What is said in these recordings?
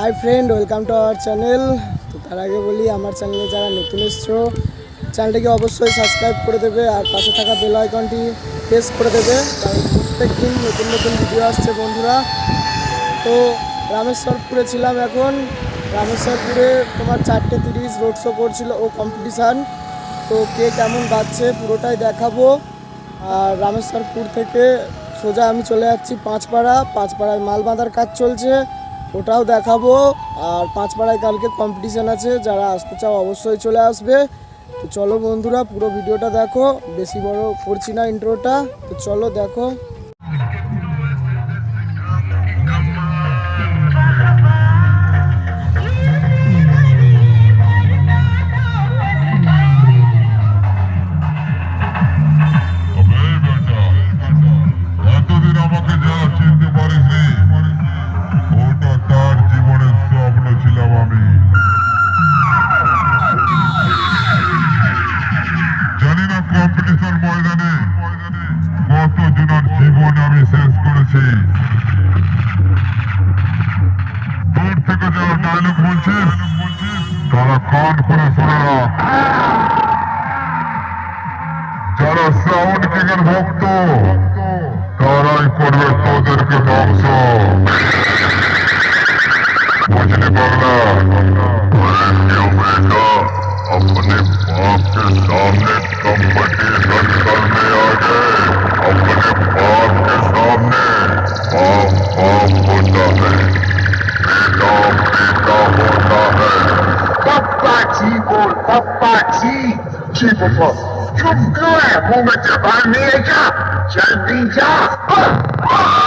Hi friend welcome to our channel তো তার আগে বলি, আমার চ্যানেলে যারা নতুন এসছো চ্যানেলটিকে অবশ্যই সাবস্ক্রাইব করে দেবে আর পাশে থাকা বেল আইকনটি প্রেস করে দেবে। কারণ প্রত্যেক দিন নতুন নতুন ভিডিও আসছে বন্ধুরা। তো রামেশ্বরপুরে ছিলাম এখন। রামেশ্বরপুরে তোমার চারটে তিরিশ রোড শো করছিল ও কম্পিটিশান তো কে কেমন গাচ্ছে পুরোটাই দেখাবো। আর রামেশ্বরপুর থেকে সোজা আমি চলে যাচ্ছি পাঁচপাড়া। পাঁচপাড়ায় মাল বাঁধার কাজ চলছে। ওটাও দেখাবো। আর পাঁচপাড়ায় কালকে কম্পিটিশান আছে, যারা আসতে চাও অবশ্যই চলে আসবে। তো চলো বন্ধুরা, পুরো ভিডিওটা দেখো। বেশি বড় করছি না ইন্ট্রোটা তো চলো দেখো। শেষ করেছি দূর থেকে যারা ডায়লগ বলছিস তারা কান করে শোনা যারা শ্রাবণ কিংয়ের ভক্ত তারাই করবে তোদেরকে ধ্বংস বুঝলি পারলা क्यों बेटा अपने बाप के सामने कंपटीशन करने आ गए अपने बाप के सामने बाप बाप होता है बेटा बेटा होता है पप्पा जी बोल पप्पा जी जी पप्पा चुप क्यों है मुंह में जबान नहीं है क्या जल्दी जा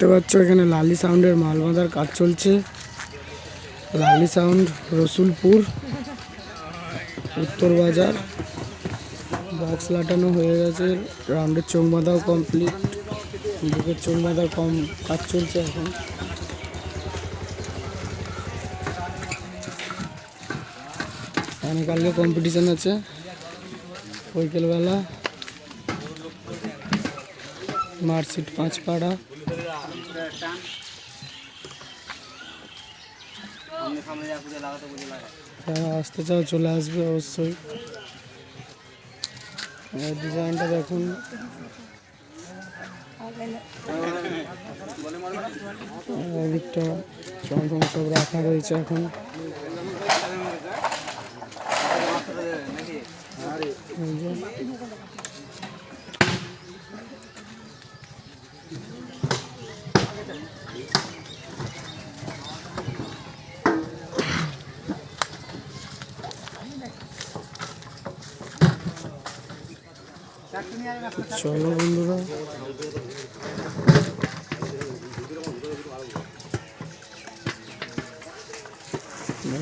দেখতে পাচ্ছ, এখানে লালি সাউন্ডের মাল বাঁধার কাজ চলছে। লালি সাউন্ড রসুলপুর, উত্তর বাজার। বক্স লাটানো হয়ে গেছে, রাউন্ডের চোখ বাঁধাও কমপ্লিট। বুকের চোখ বাঁধার কম কাজ চলছে এখন। এখানে কালকে কম্পিটিশন আছে, বিকেলবেলা। মার্কশিট পাঁচ যারা আসতে চাও চলে আসবে অবশ্যই। ডিজাইনটা দেখুন। সব রাখা রয়েছে এখন এই যে চলো বন্ধুরা।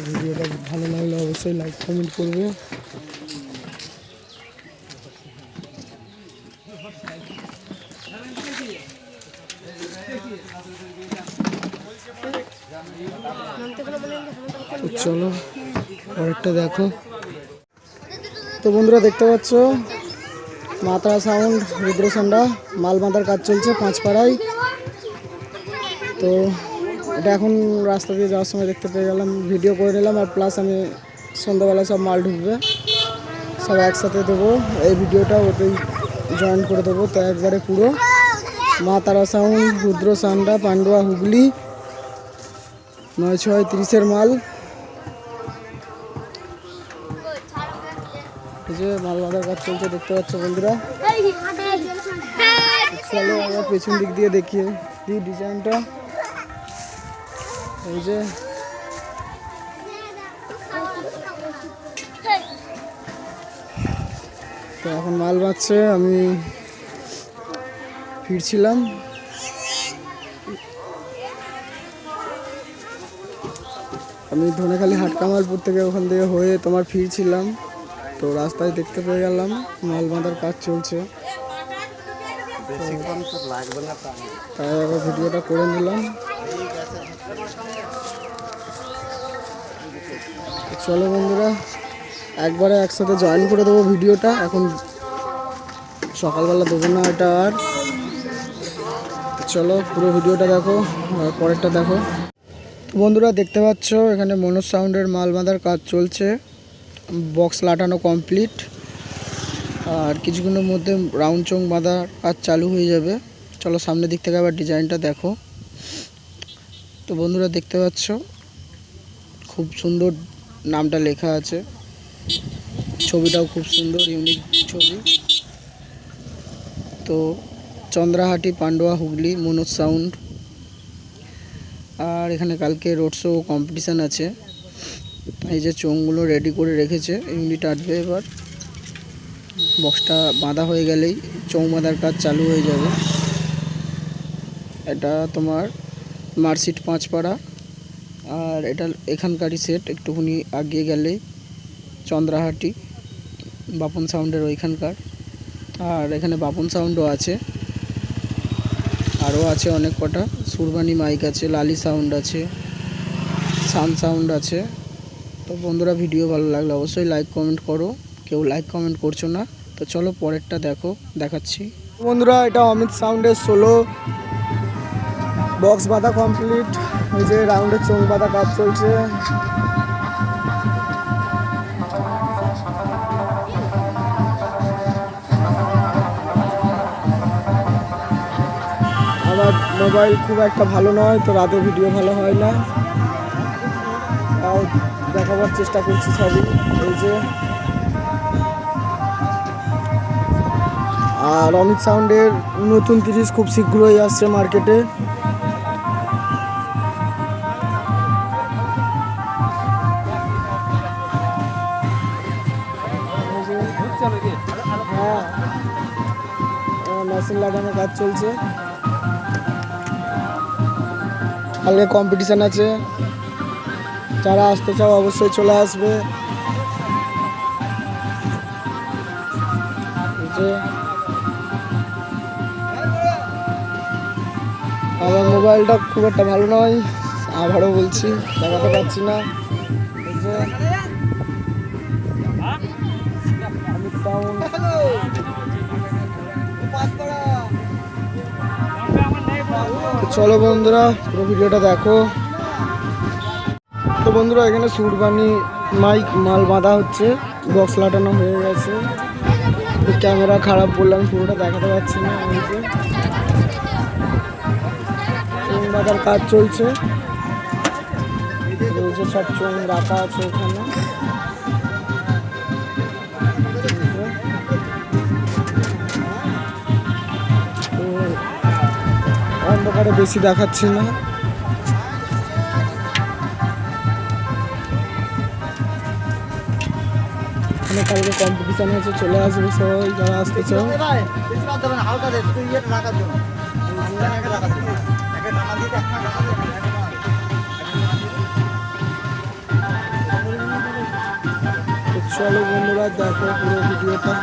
ভিডিওটা ভালো লাগলে অবশ্যই লাইক কমেন্ট করবে। তো চলো, পরেরটা দেখো। তো বন্ধুরা দেখতে পাচ্ছ? মাত্রা সাউন্ড রুদ্রসন্ডা মাল বাঁধার কাজ চলছে পাঁচপাড়ায়। তো এটা এখন রাস্তা দিয়ে যাওয়ার সময় দেখতে পেয়ে গেলাম, ভিডিও করে নিলাম, আর প্লাস আমি সন্ধ্যাবেলা সব মাল ঢুকবে। সব একসাথে দেবো, এই ভিডিওটা ওতেই জয়েন করে দেবো, তো একবারে পুরো। মা তারা সাউন্ড রুদ্র সান্ডা পান্ডুয়া হুগলি নয় ছয় তিরিশের মাল। যে মাল চলছে, দেখতে পাচ্ছ বন্ধুরা? চলো আমরা পেছন দিক দিয়ে দেখিয়ে দিই ডিজাইনটা। এই যে। তো এখন মাল বাঁচছে, আমি ফিরছিলাম। আমি ধনেখালি হাটকামালপুর থেকে ওখান থেকে হয়ে তোমার ফিরছিলাম। তো রাস্তায় দেখতে পেয়ে গেলাম মাল বাঁধার কাজ চলছে। তাই আবার ভিডিওটা করে নিলাম। চলো বন্ধুরা একবারে একসাথে জয়েন করে দেবো ভিডিওটা। এখন সকালবেলা দেবো না এটা আর চলো পুরো ভিডিওটা দেখো পরেরটা দেখো। বন্ধুরা দেখতে পাচ্ছ এখানে মনোজ সাউন্ডের মাল বাঁধার কাজ চলছে। Box লাটানো complete. আর কিছুক্ষণের মধ্যে রাউন্ড চোং বাঁধার কাজ চালু হয়ে যাবে। চলো সামনের দিক থেকে আবার ডিজাইনটা দেখো। তো বন্ধুরা দেখতে পাচ্ছ, খুব সুন্দর নামটা লেখা আছে। ছবিটাও খুব সুন্দর ইউনিক ছবি। তো চন্দ্রাহাটি, পান্ডুয়া, হুগলি, মনোজ সাউন্ড। আর এখানে কালকে রোড শো কম্পিটিশান আছে। এই যে চোঙগুলো রেডি করে রেখেছে ইউনিট আটবে এবার। বক্সটা বাঁধা হয়ে গেলেই চোং বাঁধার কাজ চালু হয়ে যাবে। এটা তোমার মার্কশিট পাঁচপাড়া আর এটা এখানকারই সেট একটুখানি আগিয়ে গেলেই চন্দ্রাহাটি, বাপন সাউন্ডের ওইখানকার। আর এখানে বাপন সাউন্ডও আছে। আরও আছে অনেক কটা। সুরবানি মাইক আছে, লালি সাউন্ড আছে, সান সাউন্ড আছে। তো বন্ধুরা ভিডিও ভালো লাগলে অবশ্যই লাইক কমেন্ট করো। কেউ লাইক কমেন্ট করছ না, তো চলো পরেরটা দেখো, দেখাচ্ছি। বন্ধুরা, এটা অমিত সাউন্ডের সোলো বক্স বাঁধা কমপ্লিট এই যে রাউন্ডের চোখ বাঁধা কাজ চলছে। আমার মোবাইল খুব একটা ভালো নয়, তো রাতে ভিডিও ভালো হয় না। দেখাবার চেষ্টা করছি সবই, এই যে। আর অমিত সাউন্ডের নতুন তিরিশ খুব শীঘ্রই আসছে মার্কেটে। হ্যাঁ। মেশিন লাগানোর কাজ চলছে। কম্পিটিশান আছে। যারা আসতে চাও অবশ্যই চলে আসবে। আমার মোবাইলটা খুব একটা ভালো নয়, আবারও বলছি, দেখাতে পারছি না। চলো বন্ধুরা, পুরো ভিডিওটা দেখো। তো বন্ধুরা, এখানে সুরবানি, মাইক, মাল বাঁধা হচ্ছে, বক্স লাটানো হয়ে গেছে। ক্যামেরা খারাপ বললাম, পুরোটা দেখাতে পারছি না বাঁধার কাজ চলছে। সব চুন রাখা আছে এখানে। অন্ধকারে বেশি দেখাচ্ছি না। এখানে কালকে কম্পিটিশান আছে চলে আসবে সবাই, যারা আসতে চাও। জন্য জন্য চলো বন্ধুরা, দেখো পুরো ভিডিওটা।